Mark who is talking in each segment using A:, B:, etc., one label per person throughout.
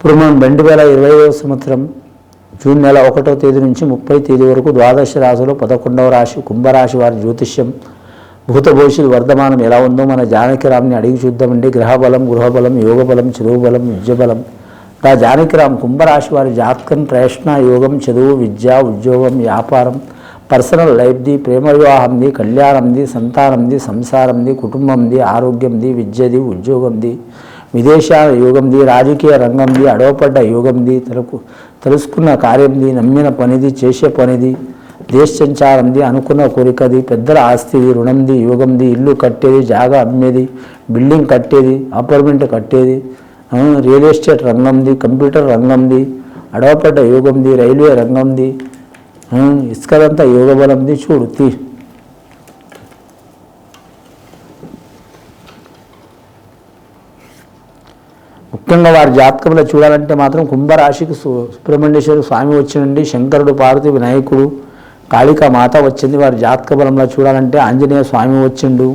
A: ఇప్పుడు మనం రెండు వేల ఇరవైవ సంవత్సరం జూన్ నెల ఒకటో తేదీ నుంచి ముప్పై తేదీ వరకు ద్వాదశ రాశిలో పదకొండవ రాశి కుంభరాశి వారి జ్యోతిష్యం భూత భవిష్యత్ వర్ధమానం ఎలా ఉందో మన జానకిరామ్ని అడిగి చూద్దామండి. గ్రహబలం గృహబలం యోగబలం చదువు బలం విద్యబలం ఆ జానకిరామ్ కుంభరాశి వారి జాతకం ప్రయత్న యోగం చదువు విద్య ఉద్యోగం వ్యాపారం పర్సనల్ లైఫ్ది ప్రేమ వివాహంది కళ్యాణంది సంతానంది సంసారంది కుటుంబంది ఆరోగ్యంది విద్యది ఉద్యోగంది విదేశాల యోగంది రాజకీయ రంగంది అడవపడ్డ యోగంది తలకు తెలుసుకున్న కార్యంది నమ్మిన పనిది చేసే పనిది దేశ సంచారంది అనుకున్న కోరికది పెద్దల ఆస్తిది రుణంది యోగంది ఇల్లు కట్టేది జాగా అమ్మేది బిల్డింగ్ కట్టేది అపార్ట్మెంట్ కట్టేది రియల్ ఎస్టేట్ రంగంది కంప్యూటర్ రంగంది అడవపడ్డ యోగంది రైల్వే రంగంది ఇసుకదంతా యోగ బలంది చూడు ముఖ్యంగా వారి జాతకంలో చూడాలంటే మాత్రం కుంభరాశికి సు- సుబ్రహ్మణ్యేశ్వర స్వామి వచ్చినండి శంకరుడు పార్వతి వినాయకుడు కాళికా మాత వచ్చింది వారి జాతక బలంలో చూడాలంటే ఆంజనేయ స్వామి వచ్చిండు.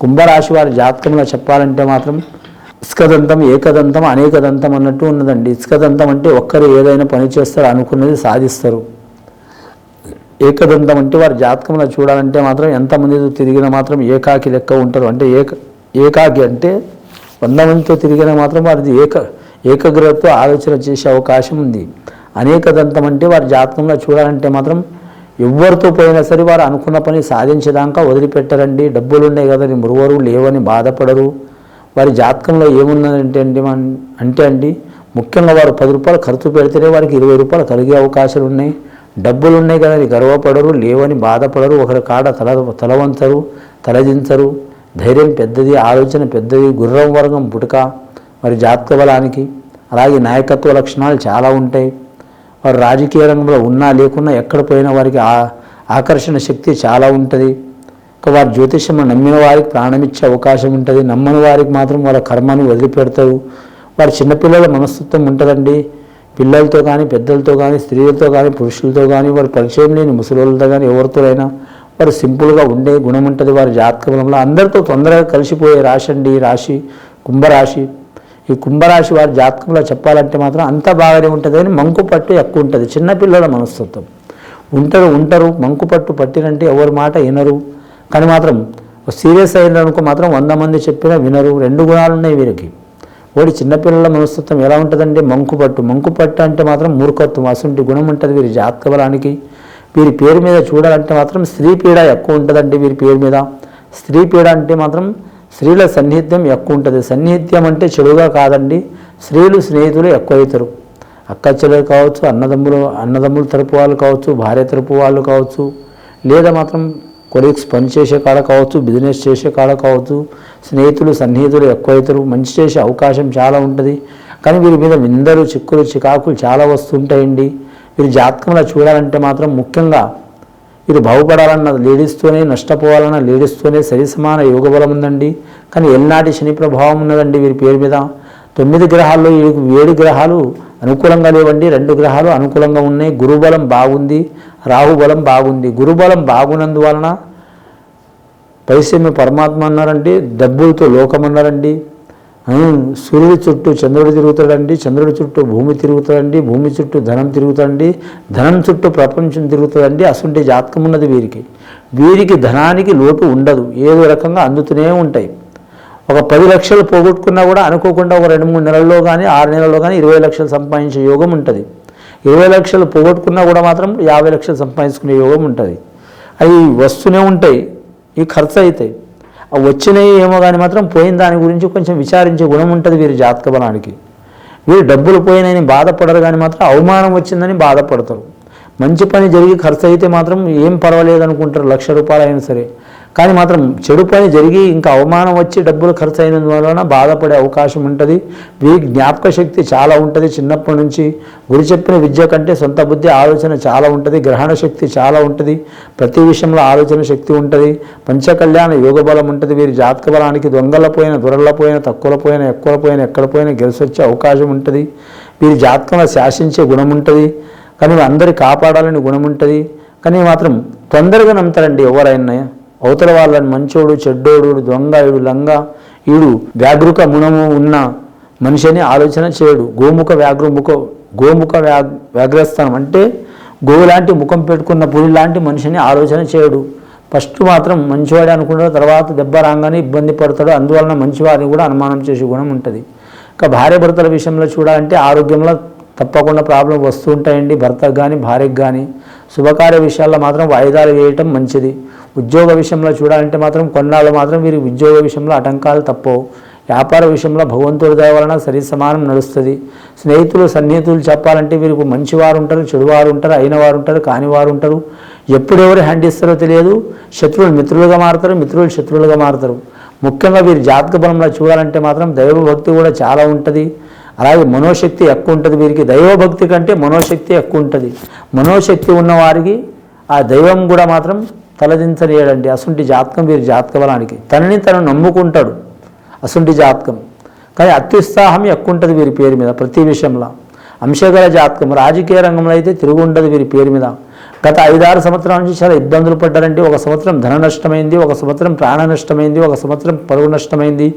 A: కుంభరాశి వారి జాతకంలో చెప్పాలంటే మాత్రం ఇస్కదంతం ఏకదంతం అనేకదంతం అన్నట్టు ఉన్నదండి. ఇస్కదంతం అంటే ఒక్కరు ఏదైనా పని చేస్తారు అనుకున్నది సాధిస్తారు. ఏకదంతం అంటే వారి జాతకంలో చూడాలంటే మాత్రం ఎంతమంది తిరిగినా మాత్రం ఏకాకి లెక్క ఉంటారు. అంటే ఏక ఏకాకి అంటే వంద తిరిగిన మాత్రం వారిది ఏక ఏకగ్రహతో ఆలోచన చేసే అవకాశం ఉంది. అనేక దంతం అంటే వారి జాతకంలో చూడాలంటే మాత్రం ఎవరితో పోయినా సరే వారు అనుకున్న పని సాధించేదాకా వదిలిపెట్టరండి. డబ్బులు ఉన్నాయి కదని మురువరు లేవని బాధపడరు. వారి జాతకంలో ఏమున్నదంటే అండి అంటే అండి ముఖ్యంగా వారు పది రూపాయలు ఖర్చు పెడితేనే వారికి ఇరవై రూపాయలు కలిగే అవకాశాలు ఉన్నాయి డబ్బులు ఉన్నాయి కదా అని గర్వపడరు లేవని బాధపడరు ఒకరి కాడ తల తలవంచరు తలదించరు. ధైర్యం పెద్దది ఆలోచన పెద్దది గుర్రం వర్గం పుటక మరి జాతక బలానికి. అలాగే నాయకత్వ లక్షణాలు చాలా ఉంటాయి. వారు రాజకీయ రంగంలో ఉన్నా లేకున్నా ఎక్కడ పోయినా వారికి ఆ- ఆకర్షణ శక్తి చాలా ఉంటుంది. ఇక వారి జ్యోతిష్యం నమ్మిన వారికి ప్రాణం ఇచ్చే అవకాశం ఉంటుంది. నమ్మని వారికి మాత్రం వాళ్ళ కర్మను వదిలిపెడతారు. వారి చిన్నపిల్లల మనస్తత్వం ఉంటుందండి. పిల్లలతో కానీ పెద్దలతో కానీ స్త్రీలతో కానీ పురుషులతో కానీ వారి పరిచయం లేని ముసలితో కానీ ఎవరితోనైనా వారు సింపుల్గా ఉండే గుణం ఉంటుంది వారి జాతక బలంలో అందరితో తొందరగా కలిసిపోయే రాశి అండి రాశి కుంభరాశి. ఈ కుంభరాశి వారి జాతకంలో చెప్పాలంటే మాత్రం అంత బాగానే ఉంటుంది కానీ మంకు పట్టు ఎక్కువ ఉంటుంది. చిన్నపిల్లల మనస్తత్వం. ఉంటారు ఉంటారు మంకు పట్టు పట్టినంటే ఎవరి మాట వినరు. కానీ మాత్రం సీరియస్ అయిననుకో మాత్రం వంద మంది చెప్పినా వినరు. రెండు గుణాలు ఉన్నాయి వీరికి. ఓడి చిన్నపిల్లల మనస్తత్వం ఎలా ఉంటుందంటే మంకు పట్టు. మంకు పట్టు అంటే మాత్రం మూర్ఖత్వం అసంటి గుణం ఉంటుంది వీరి జాతక బలానికి. వీరి పేరు మీద చూడాలంటే మాత్రం స్త్రీ పీడ ఎక్కువ ఉంటుందండి వీరి పేరు మీద. స్త్రీ పీడ అంటే మాత్రం స్త్రీల సన్నిహిత్యం ఎక్కువ ఉంటుంది. సన్నిహిత్యం అంటే చెడుగా కాదండి స్త్రీలు స్నేహితులు ఎక్కువ అవుతారు అక్క చెల్లెలు కావచ్చు అన్నదమ్ములు అన్నదమ్ములు తరపు వాళ్ళు కావచ్చు భార్య తరపు వాళ్ళు కావచ్చు లేదా మాత్రం కొలీగ్స్ పనిచేసే కాడ కావచ్చు బిజినెస్ చేసే కాడ కావచ్చు స్నేహితులు సన్నిహితులు ఎక్కువ అవుతారు మంచి చేసే అవకాశం చాలా ఉంటుంది. కానీ వీరి మీద నిందలు చిక్కులు చికాకులు చాలా వస్తుంటాయండి. వీరి జాతకంలో చూడాలంటే మాత్రం ముఖ్యంగా వీరు బాగుపడాలన్న లేడీస్తోనే నష్టపోవాలన్న లేడీస్తోనే సరి సమాన యోగ బలం ఉందండి. కానీ ఎల్నాటి శని ప్రభావం ఉన్నదండి వీరి పేరు మీద? తొమ్మిది గ్రహాల్లో వీరికి ఏడు గ్రహాలు అనుకూలంగా లేవండి రెండు గ్రహాలు అనుకూలంగా ఉన్నాయి. గురుబలం బాగుంది రాహుబలం బాగుంది. గురుబలం బాగున్నందువలన పరిశ్రమ పరమాత్మ అన్నారండి డబ్బులతో లోకం అన్నారండి. సూర్యుడి చుట్టూ చంద్రుడు తిరుగుతాడండి చంద్రుడి చుట్టూ భూమి తిరుగుతాడండి భూమి చుట్టూ ధనం తిరుగుతాడండి ధనం చుట్టూ ప్రపంచం తిరుగుతుందండి అసంటి జాతకం ఉన్నది వీరికి. వీరికి ధనానికి లోటు ఉండదు ఏదో రకంగా అందుతూనే ఉంటాయి. ఒక పది లక్షలు పోగొట్టుకున్నా కూడా అనుకోకుండా ఒక రెండు మూడు నెలల్లో కానీ ఆరు నెలల్లో కానీ ఇరవై లక్షలు సంపాదించే యోగం ఉంటుంది. ఇరవై లక్షలు పోగొట్టుకున్నా కూడా మాత్రం యాభై లక్షలు సంపాదించుకునే యోగం ఉంటుంది. అవి వస్తూనే ఉంటాయి ఇవి ఖర్చు అవుతాయి వచ్చినాయి ఏమో కానీ మాత్రం పోయిన దాని గురించి కొంచెం విచారించే గుణం ఉంటుంది వీరి జాతక బలానికి. వీరు డబ్బులు పోయినాయని బాధపడరు కానీ మాత్రం అవమానం వచ్చిందని బాధపడతారు. మంచి పని జరిగి ఖర్చు అయితే మాత్రం ఏం పర్వాలేదు అనుకుంటారు లక్ష రూపాయలు అయినా సరే. కానీ మాత్రం చెడు పని జరిగి ఇంకా అవమానం వచ్చి డబ్బులు ఖర్చు అయినందువలన బాధపడే అవకాశం ఉంటుంది. వీరికి జ్ఞాపక శక్తి చాలా ఉంటుంది చిన్నప్పటి నుంచి. గురి చెప్పిన విద్య కంటే సొంత బుద్ధి ఆలోచన చాలా ఉంటుంది గ్రహణ శక్తి చాలా ఉంటుంది. ప్రతి విషయంలో ఆలోచన శక్తి ఉంటుంది. పంచకళ్యాణ యోగ బలం ఉంటుంది. వీరి జాతక బలానికి దొంగల పోయిన దొరల పోయిన తక్కువల పోయిన ఎక్కువ పోయిన ఎక్కడ పోయినా గెలిచొచ్చే అవకాశం ఉంటుంది. వీరి జాతకంలో శాసించే గుణం ఉంటుంది. కానీ అందరి కాపాడాలని గుణం ఉంటుంది. కానీ మాత్రం తొందరగా నమ్ముతారండి ఎవరైనా. అవతల వాళ్ళని మంచోడు చెడ్డోడు దొంగ ఈడు లంగ ఈడు వ్యాఘ్రుక మునము ఉన్న మనిషిని ఆలోచన చేయడు. గోముఖ వ్యాఘ్రముఖ గోముఖ వ్యా వ్యాఘ్రస్థానం అంటే గోవు లాంటి ముఖం పెట్టుకున్న పులి లాంటి మనిషిని ఆలోచన చేయడు. ఫస్ట్ మాత్రం మంచివాడే అనుకుంటాడు తర్వాత దెబ్బ రాగానే ఇబ్బంది పడతాడు. అందువలన మంచివారిని కూడా అనుమానం చేసే గుణం ఉంటుంది. ఇక భార్య భర్తల విషయంలో చూడాలంటే ఆరోగ్యంలో తప్పకుండా ప్రాబ్లం వస్తూ ఉంటాయండి. భర్తకు కానీ భార్యకు కానీ శుభకార్య విషయాల్లో మాత్రం వాయిదాలు వేయటం మంచిది. ఉద్యోగ విషయంలో చూడాలంటే మాత్రం కొన్నాళ్ళు మాత్రం వీరి ఉద్యోగ విషయంలో ఆటంకాలు తప్పవు. వ్యాపార విషయంలో భగవంతుడి దయ వలన సరి సమానం నడుస్తుంది. స్నేహితులు సన్నిహితులు చెప్పాలంటే వీరికి మంచివారు ఉంటారు చెడువారు ఉంటారు అయిన వారు ఉంటారు. కాని వారు ఉంటారు ఎప్పుడెవరు హ్యాండిస్తారో తెలియదు. శత్రువులు మిత్రులుగా మారుతారు మిత్రులు శత్రువులుగా మారుతారు. ముఖ్యంగా వీరి జాతక బలంలో చూడాలంటే మాత్రం దైవభక్తి కూడా చాలా ఉంటుంది. అలాగే మనోశక్తి ఎక్కువ ఉంటుంది వీరికి. దైవభక్తి కంటే మనోశక్తి ఎక్కువ ఉంటుంది. మనోశక్తి ఉన్నవారికి ఆ దైవం కూడా మాత్రం తలదించలేడండి. అసుంటి జాతకం వీరి జాతక బలానికి తనని తను నమ్ముకుంటాడు అసుంటి జాతకం. కానీ అత్యుత్సాహం ఎక్కువ ఉంటుంది వీరి పేరు మీద ప్రతి విషయంలో. అంశగల జాతకం. రాజకీయ రంగంలో అయితే తిరుగు ఉండదు వీరి పేరు మీద. గత ఐదారు సంవత్సరాల నుంచి చాలా ఇబ్బందులు పడ్డారంటే ఒక సంవత్సరం ధన నష్టమైంది ఒక సంవత్సరం ప్రాణ నష్టమైంది ఒక సంవత్సరం పరువు నష్టమైంది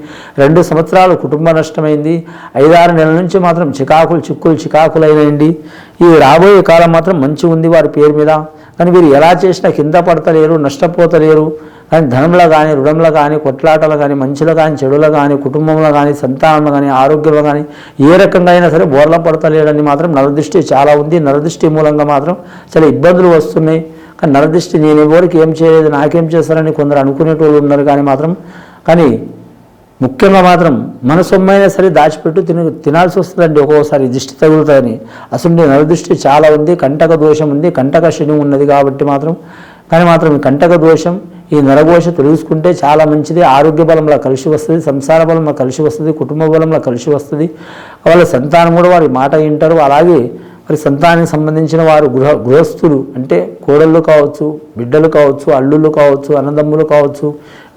A: రెండు సంవత్సరాలు కుటుంబ నష్టమైంది ఐదారు నెలల నుంచి మాత్రం చికాకులు చిక్కులు చికాకులైనండి ఈ రాబోయే కాలం మాత్రం మంచి ఉంది వారి పేరు మీద. కానీ వీరు ఎలా చేసినా కింద పడతలేరు నష్టపోతలేరు. కానీ ధనంలో కానీ రుణంలో కానీ కొట్లాటలు కానీ మంచిలో కానీ చెడులో కానీ కుటుంబంలో కానీ సంతానంలో కానీ ఆరోగ్యంలో కానీ ఏ రకంగా అయినా సరే బోర్ల పడతలేడని మాత్రం నరదృష్టి చాలా ఉంది. నరదృష్టి మూలంగా మాత్రం చాలా ఇబ్బందులు వస్తున్నాయి. కానీ నరదృష్టి నేను ఎవరికి ఏం చేయలేదు నాకేం చేస్తారని కొందరు అనుకునేటోళ్ళు ఉన్నారు కానీ మాత్రం. కానీ ముఖ్యంగా మాత్రం మన సొమ్మైనా సరే దాచిపెట్టు తిన తినాల్సి వస్తుందండి. ఒక్కోసారి దిష్టి తగులుతాయని. అసలు నరదృష్టి చాలా ఉంది. కంటక దోషం ఉంది. కంటక శని ఉన్నది కాబట్టి మాత్రం కానీ మాత్రం ఈ కంటక దోషం ఈ నరఘోష తొలగించుకుంటే చాలా మంచిది. ఆరోగ్య బలంలో కలిసి వస్తుంది. సంసార బలంలో కలిసి వస్తుంది. కుటుంబ బలంలో కలిసి వస్తుంది. వాళ్ళ సంతానం కూడా వారి మాట వింటారు. అలాగే మరి సంతానానికి సంబంధించిన వారు గృహ గృహస్థులు అంటే కోడళ్ళు కావచ్చు బిడ్డలు కావచ్చు అల్లుళ్ళు కావచ్చు అన్నదమ్ములు కావచ్చు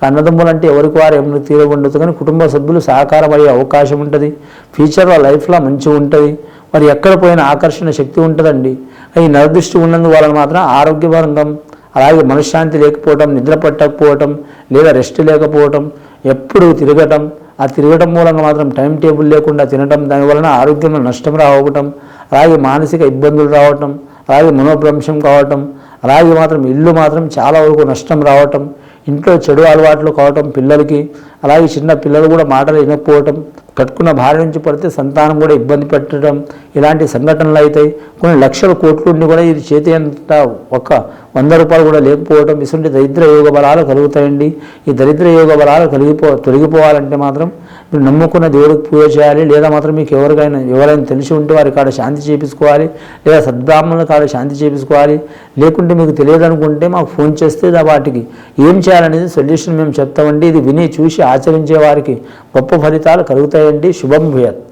A: అన్నదమ్ములు అంటే ఎవరికి వారు ఏమైనా తీరగుండదు కానీ కుటుంబ సభ్యులు సహకారం అయ్యే అవకాశం ఉంటుంది. ఫ్యూచర్లో లైఫ్లో మంచిగా ఉంటుంది. మరి ఎక్కడ పోయినా ఆకర్షణ శక్తి ఉంటుందండి. ఈ నరదృష్టి ఉన్నందు వలన మాత్రం ఆరోగ్యపరంగా అలాగే మనశ్శాంతి లేకపోవటం నిద్ర పట్టకపోవటం లేదా రెస్ట్ లేకపోవటం ఎప్పుడు తిరగటం ఆ తిరగటం మూలంగా మాత్రం టైం టేబుల్ లేకుండా తినటం దాని వలన ఆరోగ్యంలో నష్టం రావటం అలాగే మానసిక ఇబ్బందులు రావటం అలాగే మనోభ్రంశం కావటం అలాగే మాత్రం ఇల్లు మాత్రం చాలా వరకు నష్టం రావటం ఇంట్లో చెడు అలవాట్లు కావటం పిల్లలకి అలాగే చిన్న పిల్లలు కూడా మాటలు వినకపోవటం కట్టుకున్న భార్య నుంచి పడితే సంతానం కూడా ఇబ్బంది పెట్టడం ఇలాంటి సంఘటనలు అవుతాయి. కొన్ని లక్షల కోట్లుండి కూడా ఇది చేతి అంత ఒక వంద రూపాయలు కూడా లేకపోవడం ఇటువంటి దరిద్ర యోగ బలాలు కలుగుతాయండి. ఈ దరిద్ర యోగ బలాలు కలిగిపో తొలగిపోవాలంటే మాత్రం మీరు నమ్ముకున్న దేవుడికి పూజ చేయాలి లేదా మాత్రం మీకు ఎవరికైనా ఎవరైనా తెలిసి ఉంటే వారి కాడ శాంతి చేపించుకోవాలి లేదా సద్బ్రాహ్మణుల కాడ శాంతి చేపించుకోవాలి లేకుంటే మీకు తెలియదు అనుకుంటే మాకు ఫోన్ చేస్తే వాటికి. ఏం చేయాలనేది సొల్యూషన్ మేము చెప్తామండి. ఇది విని చూసి ఆచరించే వారికి గొప్ప ఫలితాలు కలుగుతాయండి. శుభం భూయత్.